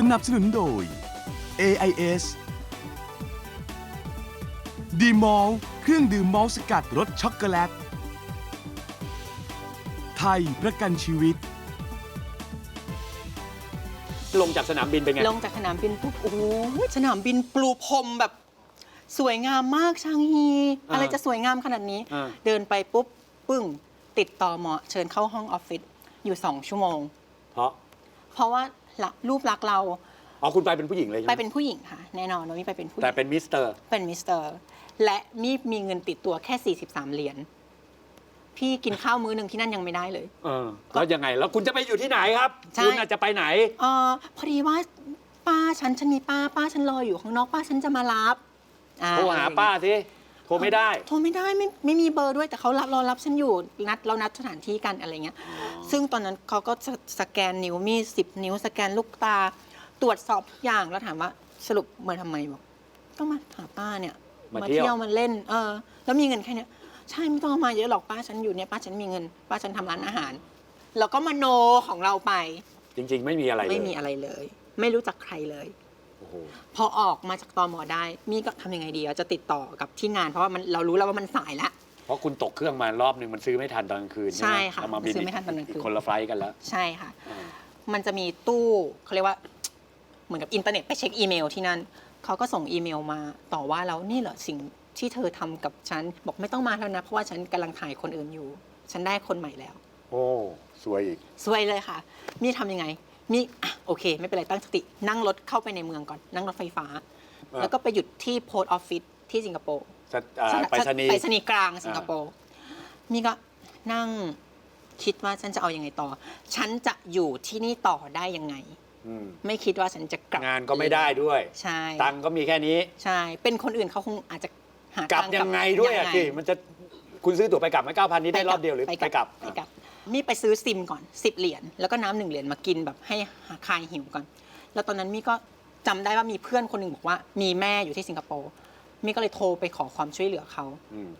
สนับสนุนโดย AIS d m a l เครื่องดื่มมอลต์สกัดรสช็อกโกแลต ไทยประกันชีวิต ลงจากสนามบินเป็นไง ลงจากสนามบินปุ๊บโอ้โหสนามบินปลูพรมแบบ สวยงามมากชางฮีอ่าอะไรจะสวยงามขนาดนี้ อ่า เดินไปปุ๊บปึ้ง ติดต่อหมอเชิญเข้าห้องออฟฟิศอยู่สองชั่วโมง เพราะ เพราะว่า ละรูปลักษณ์เราอ๋อคุณไปเป็นผู้หญิงเลยใช่ไหไปมเป็นผู้หญิงค่ะ แน่นอนว่ามีไปเป็นผู้หญิแต่งเป็นมิสเตอร์ เป็นมิสเตอร์และมีมีเงินติดตัวแค่ 43 เหรียญพี่กินข้าวมื้อหนึ่งที่นั่นยังไม่ได้เลย เออแล้วยังไงแล้วคุณจะไปอยู่ที่ไหนครับ ใช่ คุณอาจจะไปไหน เออพอดีว่าป้าฉันฉันมีป้าป้าฉันรออยู่ข้างนอกป้าฉันจะมารับอ่โทรหาป้าสิ โทรไม่ได้ โทรไม่ได้ไม่ไม่มีเบอร์ด้วยแต่เขารับรอรับฉันอยู่นัดเรานัดสถานที่กันอะไรเงี้ย ซึ่งตอนนั้นเขาก็สสแกนนิ้วมีสิบนิ้ว สแกนลูกตา ตรวจสอบทุกอย่างแล้วถามว่าสรุปมาทำไมบอกก็มาหาป้าเนี่ยมาเที่ยว มาเล่น เออ แล้วมีเงินแค่เนี้ยใช่ไม่ต้องเอามาเยอะหรอกป้าฉันอยู่เนี่ยป้าฉันมีเงิน ป้าฉันทำร้านอาหาร แล้วก็มาโนของเราไป จริง ๆ ไม่มีอะไรเลย ไม่มีอะไรเลย ไม่รู้จักใครเลยโอ้โหพอออกมาจากตอมอได้ มีก็ทำยังไงดีอะจะติดต่อกับที่งาน เพราะว่ามันเรารู้แล้วว่ามันสายแล้วเพราะคุณตกเครื่องมารอบหนึ่งมันซื้อไม่ทันตอนกลางคืนใช่ไหมค่ะเอามาบินซื้อไม่ทันตอนกลางคืนกคนละไฟล์กันแล้ว ใช่ค่ะ อ่า มันจะมีตู้เขาเรียกว่าเหมือนกับอินเทอร์เน็ตไปเช็คอีเมลที่นั่นเขาก็ส่งอีเมลมาต่อว่าเรานี่เหรอสิ่งที่เธอทำกับฉัน บอกไม่ต้องมาแล้วนะ เพราะว่าฉันกำลังถ่ายคนอื่นอยู่ ฉันได้คนใหม่แล้ว โอ้ สวยอีกสวยเลยค่ะ มีทำยังไง มีอะโอเค ไม่เป็นไรตั้งสติ นั่งรถเข้าไปในเมืองก่อน นั่งรถไฟฟ้า อ่า แล้วก็ไปหยุดที่โพสต์ออฟฟิศที่สิงคโปร์สถอ่าไปรษณีย์ ไปรษณีย์กลางสิงคโปร์มีก็นั่งคิดว่าฉันจะเอาอยัางไงต่อ ฉันจะอยู่ที่นี่ต่อได้ยังไง อืมไม่คิดว่าฉันจะกลับงานก็ไม่ได้ด้วย ใช่ตังค์ก็มีแค่นี้ ใช่ เป็นคนอื่นเขาคงอาจจะหากลับตัยังไงด้วยอะงไงสิมันจะคุณซื้อตั๋วไปกลับไหมเก้าพันนี้ได้รอบเดียวหรือไปกลับไปกลับ มีไปซื้อซิมก่อนสิบเหรียญแล้วก็น้ำหนึ่งเหรียญมากินแบบให้คลายหิวก่อน แล้วตอนนั้นมี่ก็จำได้ว่ามีเพื่อนคนหนึ่งบอกว่า มีแม่อยู่ที่สิงคโปร์มี่ก็เลยโทรไปขอความช่วยเหลือเขา อืม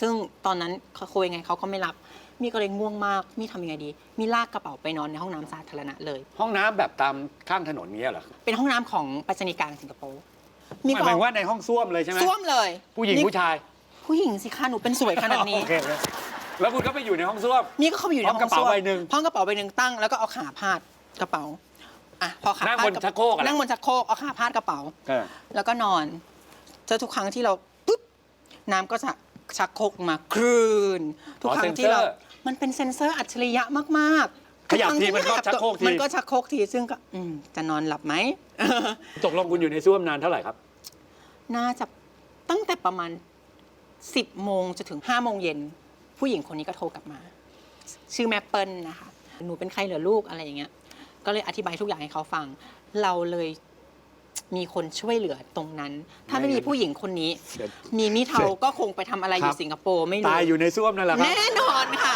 ซึ่งตอนนั้นเขาคุยยังไงเขาก็ไม่รับ มี่ก็เลยง่วงมากมี่ทำยังไงดี มี่ลากกระเป๋าไปนอนในห้องน้ำสาธารณะเลย ห้องน้ำแบบตามข้างถนนเงี้ยเหรอเป็นห้องน้ำของไปรษณีย์กลางสิงคโปร์หมายถึงว่าในห้องส้วมเลยใช่ไหมส้วมเลยผู้หญิงนี่ผู้ชายผู้หญิงสิคะหนูเป็นสวยขนาดนี้ โอเคเลย แล้วคุณก็ไปอยู่ในห้องส้วม นี่ก็เข้าไปอยู่ในพร้อมกระเป๋าห้องส้วมใบหนึ่งพร้อมกระเป๋าใบหนึ่งตั้งแล้วก็เอาขาพาดกระเป๋าอะพอขานั่งพาดบนชักโครกอะนั่งบนชักโครกเอาขาพาดกระเป๋า เออแล้วก็นอนเจอทุกครั้งที่เราปุ๊บน้ำก็จะชักโครกมาคลื่นทุกครั้งที่เรา มันเป็นเซ็นเซอร์อัจฉริยะมากๆขยับทีทุมันก็ขยับชักโครกที มันก็ชักโครกทีซึ่งก็อืมจะนอนหลับไหม ตกลงคุณอยู่ในส้วมนานเท่าไหร่ครับ น่าจะตั้งแต่ประมาณ 10โมงจนถึง5โมงเย็น ผู้หญิงคนนี้ก็โทรกลับมา ชื่อแม่เปิ้ลนะคะ หนูเป็นใครเหรอลูกอะไรอย่างเงี้ย ก็เลยอธิบายทุกอย่างให้เขาฟัง เราเลยมีคนช่วยเหลือตรงนั้น ถ้าไม่มีผู้หญิงคนนี้ มีมิเทาก็คงไปทำอะไรอครัยู่บสิงคโปร์ไม่รู้ตายอยู่ในส้วมนั่นแหละครับ แน่นอนค่ะ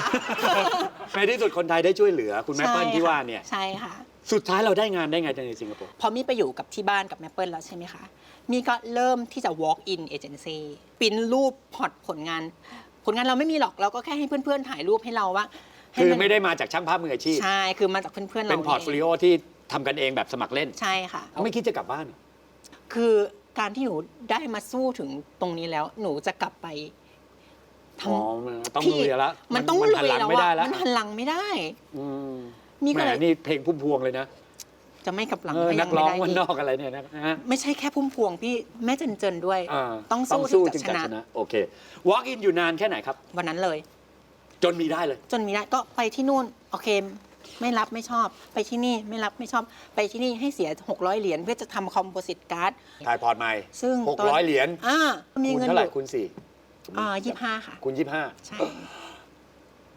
ในที่สุดคนไทยได้ช่วยเหลือคุณแม่เปิ้ลที่ว่าเนี่ย ใช่ค่ะ สุดท้ายเราได้งานได้ไงในสิงคโปร์ พอมีไปอยู่กับที่บ้านกับแม่เปิ้ลแล้วใช่ไหมคะ มีก็เริ่มที่จะ walk in agency ปริ้นรูปพอร์ตผลงาน ผลงานเราไม่มีหรอกเราก็แค่ให้เพื่อนๆถ่ายรูปให้เราว่าให้คือมันไม่ได้มาจากช่างภาพมืออาชีพ ใช่คือมาจากเพื่อนๆเราเป็นพอร์ตโฟลิโอที่ทำกันเองแบบสมัครเล่น ใช่ค่ะ ไม่คิดจะกลับบ้านเหรอคือการที่หนูได้มาสู้ถึงตรงนี้แล้ว หนูจะกลับไปทอ๋อมันต้องำพี่ลุยแล้วมันต้องมันลุหันยหลังแล้วไม่ได้อะแล้วมันหันหลังไม่ได้ อืมนี่แหมก็เลย นี่เพลงพุ่มพวงเลยนะ จะไม่กลับหลังเออก็นัยักงร้ไม่องได้วันอีกนอกอะไรเนี่ยนะฮะไม่ใช่แค่พุ่มพวงพี่แม่เจนเจนด้วยอ่าต้องสู้สู้ถึจึงงจะจะชชนะนะ โอเค walk in อยู่นานแค่ไหนครับ วันนั้นเลย จนมีได้เลย จนมีได้ก็ไปที่นู่นโอเค ไม่รับไม่ชอบ ไปที่นี่ไม่รับไม่ชอบ ไปที่นี่ให้เสีย 600 เหรียญเพื่อจะทำคอมโพสิตการ์ด ถ่ายพอร์ตใหม่ซึ่งหกตนร้อยเหรียญอ่ามีคูณเงินเท่าไหร่อยู่คูณสี่อ่ายี่ห้าค่ะ คูณยี่ห้าใช่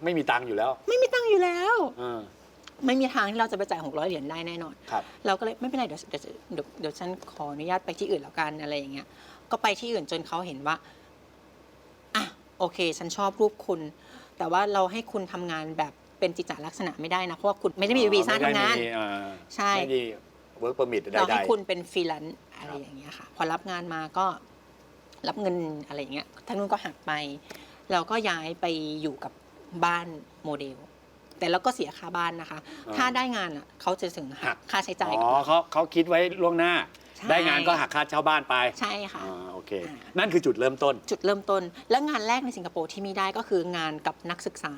ไม่มีตังค์อยู่แล้ว ไม่มีตังค์อยู่แล้ว อ่า ไม่มีทางที่เราจะไปจ่าย 600 เหรียญได้แน่นอน ครับ เราก็เลยไม่เป็นไรเดี๋ยวเดี๋ยวเดี๋ยวเดี๋ยวฉันขออนุญาตไปที่อื่นแล้วกันอะไรอย่างเงี้ย ก็ไปที่อื่นจนเขาเห็นว่าอะโอเค ฉันชอบรูปคุณ แต่ว่าเราให้คุณทำงานแบบเป็นจิตจลักษณะไม่ได้นะเพราะว่าคุณไม่ได้มีวีซ่าไม่ได้ทำงานมีอ่าใช่ ไม่มี work permit ใดเราให้ๆคุณเป็นฟรีแลนซ์อะไรอย่างเงี้ยค่ะ พอรับงานมาก็รับเงินอะไรอย่างเงี้ยทางนู้นก็หักไป เราก็ย้ายไปอยู่กับบ้านโมเดล แต่เราก็เสียค่าบ้านนะคะอ่าถ้าได้งานอะเขาจะถึงหักค่าใช้จ่ายอ๋อเขาเขาคิดไว้ล่วงหน้า ใช่ได้งานก็หักค่าเช่าบ้านไปใช่ค่ะ อ่าโอเค อ่านั่นคือจุดเริ่มต้นจุดเริ่มต้น และงานแรกในสิงคโปร์ที่มีได้ก็คืองานกับนักศึกษา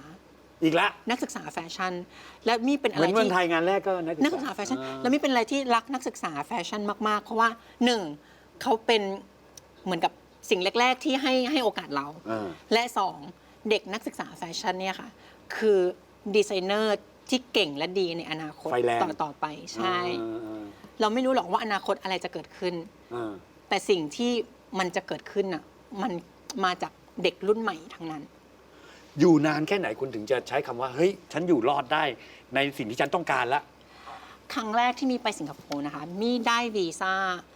อีกแล้วนักศึกษาแฟชั่น และมีเป็นเหอะไรมือนเมืองที่ ไทยงานแรกก็นักศึกษาแฟชั่นอ่า แล้วมีเป็นอะไรที่รักนักศึกษาแฟชั่นมากๆ เพราะว่าหนึ่งเขาเป็นเหมือนกับสิ่งแรก ๆ ที่ให้ให้โอกาสเรา อ่า และสองเด็กนักศึกษาแฟชั่นเนี่ยค่ะ คือ ดีไซเนอร์ที่เก่งและดีในอนาคตไฟแรง ต่อต่อไปใช่ อ่าเราไม่รู้หรอกว่าอนาคตอะไรจะเกิดขึ้น อ่าแต่สิ่งที่มันจะเกิดขึ้นน่ะมันมาจากเด็กรุ่นใหม่ทั้งนั้น อยู่นานแค่ไหนคุณถึงจะใช้คำว่า เฮ้ย ฉันอยู่รอดได้ในสิ่งที่ฉันต้องการละ ครั้งแรกที่มีไปสิงคโปร์นะคะ มีได้วีซ่า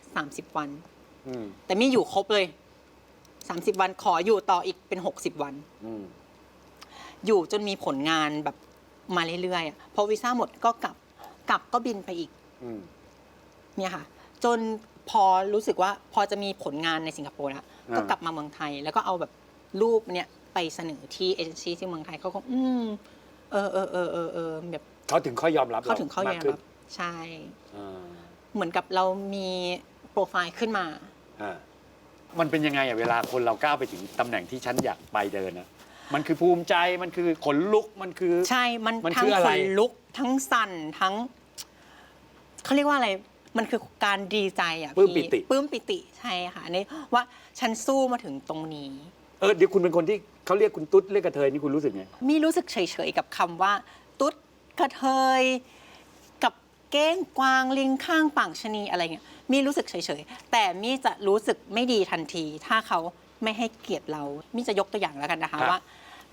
30 วัน อืมแต่มีอยู่ครบเลย 30 วันขออยู่ต่ออีกเป็น 60 วัน อืม อยู่จนมีผลงานแบบมาเรื่อยๆอะพอวีซ่าหมดก็กลับกลับก็บินไปอีก อืม เนี่ยค่ะ จนพอรู้สึกว่าพอจะมีผลงานในสิงคโปร์แล้วอ่า ก็กลับมาเมืองไทย แล้วก็เอาแบบรูปเนี่ยไปเสนอที่เอเจนซี่ที่เมืองไทยเขาก็ อืม เออเออเออเออเออแบบเขาถึงค่อยยอมรับเขาถึงเขายอมกขึ้รับใช่ อ่าเหมือนกับเรามีโปรไฟล์ขึ้นมา อ่ามันเป็นยังไงอะเวลาคนเราก้าวไปถึงตำแหน่งที่ฉันอยากไปเดินอะ มันคือภูมิใจมันคือขนลุกมันคือ ใช่ มันมันทั้คืงออะขไรนลุกทั้งสั่นทั้งเขาเรียกว่าอะไร มันคือการดีใจอะปลื้มปิพี่ติ ปลื้มปิติใช่ค่ะอันนี้ว่าฉันสู้มาถึงตรงนี้ เออเดี๋ยวคุณเป็นคนที่เขาเรียกคุณตุ๊ดเรียกกระเทยนี่คุณรู้สึกไง มีรู้สึกเฉยๆกับคำว่า ตุ๊ดกระเทย กับเก้งกวางลิงข้างป่างชะนีอะไรเงี้ยมีรู้สึกเฉยๆแต่มีจะรู้สึกไม่ดีทันที ถ้าเขาไม่ให้เกียรติเรา มีจะยกตัวอย่างแล้วกันนะคะครับ ว่า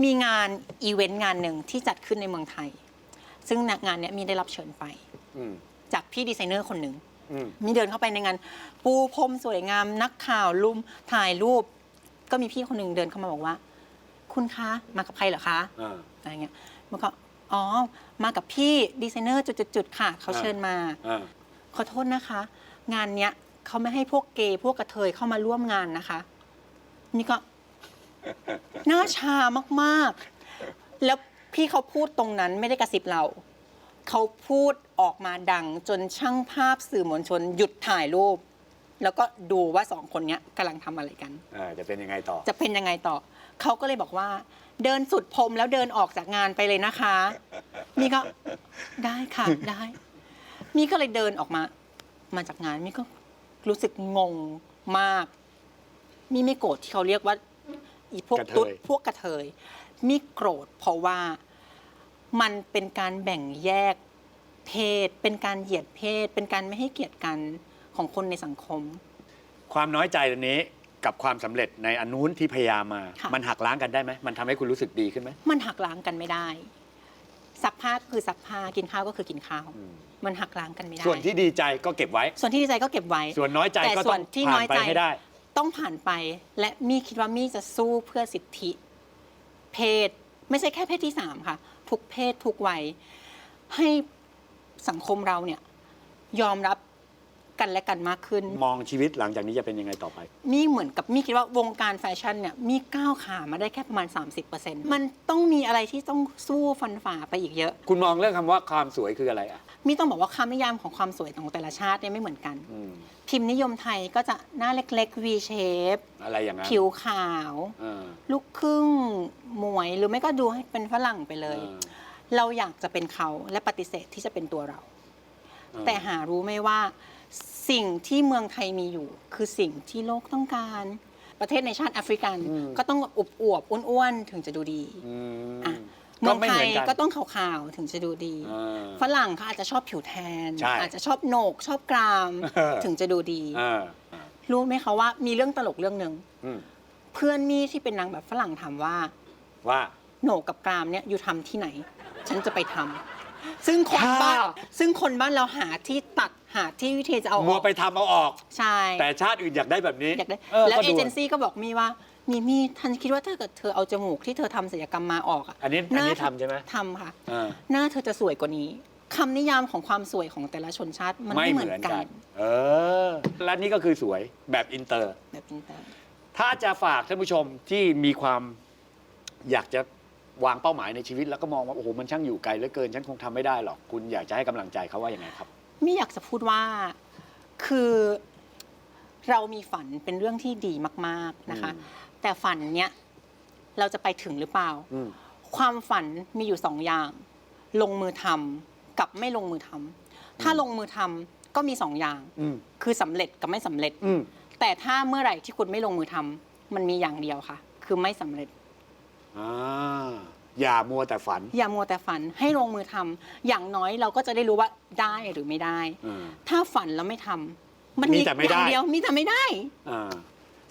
มีงานอีเวนต์งานหนึ่งที่จัดขึ้นในเมืองไทย ซึ่งงานเนี้ยมีได้รับเชิญไป อืมจากพี่ดีไซเนอร์คนหนึ่ง อืม มีเดินเข้าไปในงาน ปูพรมสวยงาม นักข่าวลุมถ่ายรูป ก็มีพี่คนหนึ่งเดินเข้ามาบอกว่า คุณคะ มากับใครเหรอคะ อ่า อะไรเงี้ยมันก็อ๋อ มากับพี่ดีไซเนอร์จุดๆๆค่ะ เขาอ่า เชิญมา อ่า ขอโทษนะคะ งานเนี้ยเขาไม่ให้พวกเกย์พวกกระเทยเข้ามาร่วมงานนะคะ นี่ก็ น่าชามากๆ แล้วพี่เขาพูดตรงนั้นไม่ได้กระซิบเรา เขาพูดออกมาดังจนช่างภาพสื่อมวลชนหยุดถ่ายรูป แล้วก็ดูว่าสองคนเนี้ยกำลังทำอะไรกัน อ่าจะเป็นยังไงต่อ จะเป็นยังไงต่อ เขาก็เลยบอกว่า เดินสุดพรมแล้วเดินออกจากงานไปเลยนะคะ มีก็ได้ค่ะได้ มีก็เลยเดินออกมา มาจากงานมีก็รู้สึกงงมาก มีไม่โกรธที่เขาเรียกว่า อีพวกกระเทย ตุ๊ดพวกกระเทยมีโกรธเพราะว่ามันเป็นการแบ่งแยกเพศ เป็นการเหยียดเพศ เป็นการไม่ให้เกียรติกันของคนในสังคม ความน้อยใจอันนี้กับความสำเร็จในอนนุนที่พยายามมา ค่ะ มันหักล้างกันได้ไหมมันทำให้คุณรู้สึกดีขึ้นไหมมันหักล้างกันไม่ได้ซักผ้าก็คือซักผ้ากินข้าวก็คือกินข้าว อืมมันหักล้างกันไม่ได้ส่วนที่ดีใจก็เก็บไว้ ส่วนที่ดีใจก็เก็บไว้ส่วนน้อยใจแต่ก็ส่ต้วอนงที่ผ่าน้นอยไปใจให้ได้ ต้องผ่านไปและมี่คิดว่ามี่จะสู้เพื่อสิทธิ เพศ ไม่ใช่แค่เพศที่สามค่ะ ทุกเพศทุกวัย ให้สังคมเราเนี่ยยอมรับกันและกันมากขึ้น มองชีวิตหลังจากนี้จะเป็นยังไงต่อไป มี่เหมือนกับมี่คิดว่าวงการแฟชั่นเนี่ยมี่ก้าวขามาได้แค่ประมาณ 30%มันต้องมีอะไรที่ต้องสู้ฟันฝ่าไปอีกเยอะ คุณมองเรื่องคำว่าความสวยคืออะไรอะ มี่ต้องบอกว่าคำนิยามของความสวยของแต่ละชาติเนี่ยไม่เหมือนกัน อืมพิมพ์นิยมไทยก็จะหน้าเล็กๆ V shape อะไรอย่างนั้นผิวขาว เออลูกครึ่งหมวยหรือไม่ก็ดูให้เป็นฝรั่งไปเลยเออเราอยากจะเป็นเขาและปฏิเสธที่จะเป็นตัวเรา เออแต่หารู้ไหมว่า สิ่งที่เมืองไทยมีอยู่ คือสิ่งที่โลกต้องการ ประเทศในชาติแอฟริกัน ก็ต้องอวบอวบๆอ้วนๆถึงจะดูดี อืม อะก็ เมืองไม่ไทเหมือยนกันก็ต้องขาวๆถึงจะดูดีเออฝรั่งเขาอาจจะชอบผิวแทน ใช่อาจจะชอบโหนกชอบกรามเออ ถึงจะดูดีเออรู้ไหมคะว่ามีเรื่องตลกเรื่องหนึ่งอืมเพื่อนมี่ที่เป็นนางแบบฝรั่งถามว่า ว่า โหนกกับกรามเนี่ยอยู่ทำที่ไหน ฉันจะไปทำซึ่งคนบ้านค่ะ ซึ่งคนบ้านเราหาที่ตัดหาที่วิธีจะเอาอมัวอกไปทำเอาออก ใช่แต่ชาติอื่นอยากได้แบบนี้อยากได้ออแล้วก็เอดู เจนซี่ก็บอกมี่ว่า มีมี่ทันคิดว่าถ้าเกิดเธอเอาจมูกที่เธอทำศัลยกรรมมาออกอะอันนี้อันนี้ทำใช่ไหมทำค่ะเออหน้าเธอจะสวยกว่านี้คำนิยามของความสวยของแต่ละชนชาติมันไม่เหมือนกันเออและนี่ก็คือสวยแบบอินเตอร์ แบบอินเตอร์ถ้าจะฝากท่านผู้ชมที่มีความอยากจะวางเป้าหมายในชีวิต แล้วก็มองว่าโอ้โหมันช่างอยู่ไกลเหลือเกิน ฉันคงทำไม่ได้หรอก คุณอยากจะให้กำลังใจเขาว่ายังไงครับ ไม่อยากจะพูดว่าคือเรามีฝันเป็นเรื่องที่ดีมาก ๆนะคะ อืม แต่ฝันเนี้ยเราจะไปถึงหรือเปล่า อืม ความฝันมีอยู่สองอย่าง ลงมือทำกับไม่ลงมือทำถ้าลงมือทำก็มีสองอย่าง อืม คือสำเร็จกับไม่สำเร็จ อืมแต่ถ้าเมื่อไหร่ที่คุณไม่ลงมือทำมันมีอย่างเดียวค่ะ คือไม่สำเร็จ อ่าอย่ามัวแต่ฝันอย่ามัวแต่ฝันให้ลงมือทำอย่างน้อยเราก็จะได้รู้ว่าได้หรือไม่ได้อืมถ้าฝันแล้วไม่ทำมันมีแต่ไม่ได้ อย่างเดียวมีแต่ไม่ได้ อ่า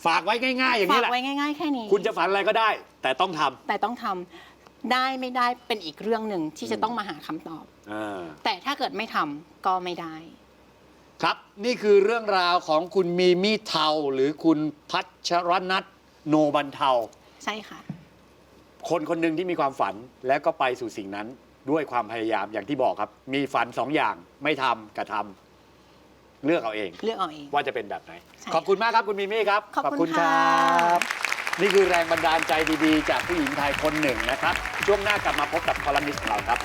ฝากไว้ง่าย ๆ อย่างฝานี้กแหละ ไว้ง่าย ๆ แค่นี้ คุณจะฝันอะไรก็ได้ แต่ต้องทำแต่ต้องทำได้ไม่ได้เป็นอีกเรื่องหนึ่งที่จะอืมต้องมาหาคำตอบอ่า แต่ถ้าเกิดไม่ทำก็ไม่ได้ ครับ นี่คือเรื่องราวของคุณมีมี่เทาหรือคุณพัชรนัทโนบันเทา ใช่ค่ะ คนคนหนึ่งที่มีความฝันแล้วก็ไปสู่สิ่งนั้นด้วยความพยายามอย่างที่บอกครับ มีฝันสองอย่างไม่ทำกับทำ เลือกเอาเอง เลือกเอาเอง ว่าจะเป็นแบบไหน ใช่ขอบคุณมากครับคุณมีมี่ครับขอบคุณคค่ะรับนี่คือแรงบันดาลใจดีๆ จากผู้หญิงไทยคนหนึ่งนะครับ ช่วงหน้ากลับมาพบกับคอลัมนิสต์ของเราครับ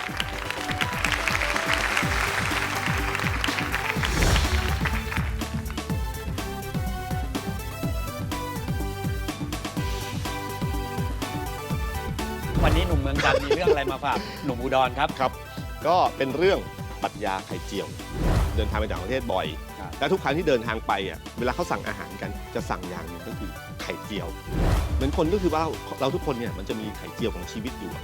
วันนี้หนุ่มเมืองจันทร์มีเรื่องอะไรมาฝากหนุ่มอุดรครับ ครับ ก็เป็นเรื่องปรัชญาไข่เจียว เดินทางไปต่างประเทศบ่อย ครับ และทุกครั้งที่เดินทางไปอะเวลาเขาสั่งอาหารกันจะสั่งอย่างหนึ่งก็คือไข่เจียว เหมือนคนก็คือว่าเราเราทุกคนเนี่ยมันจะมีไข่เจียวของชีวิตอยู่อะ